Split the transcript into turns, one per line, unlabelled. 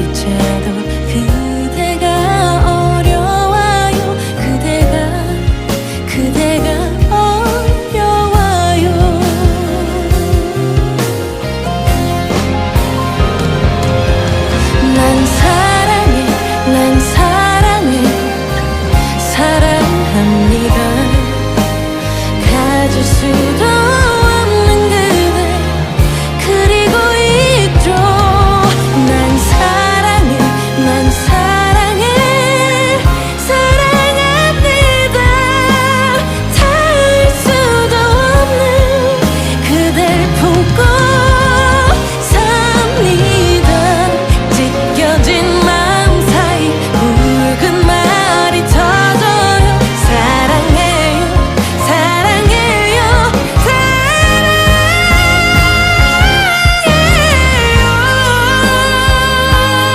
이제도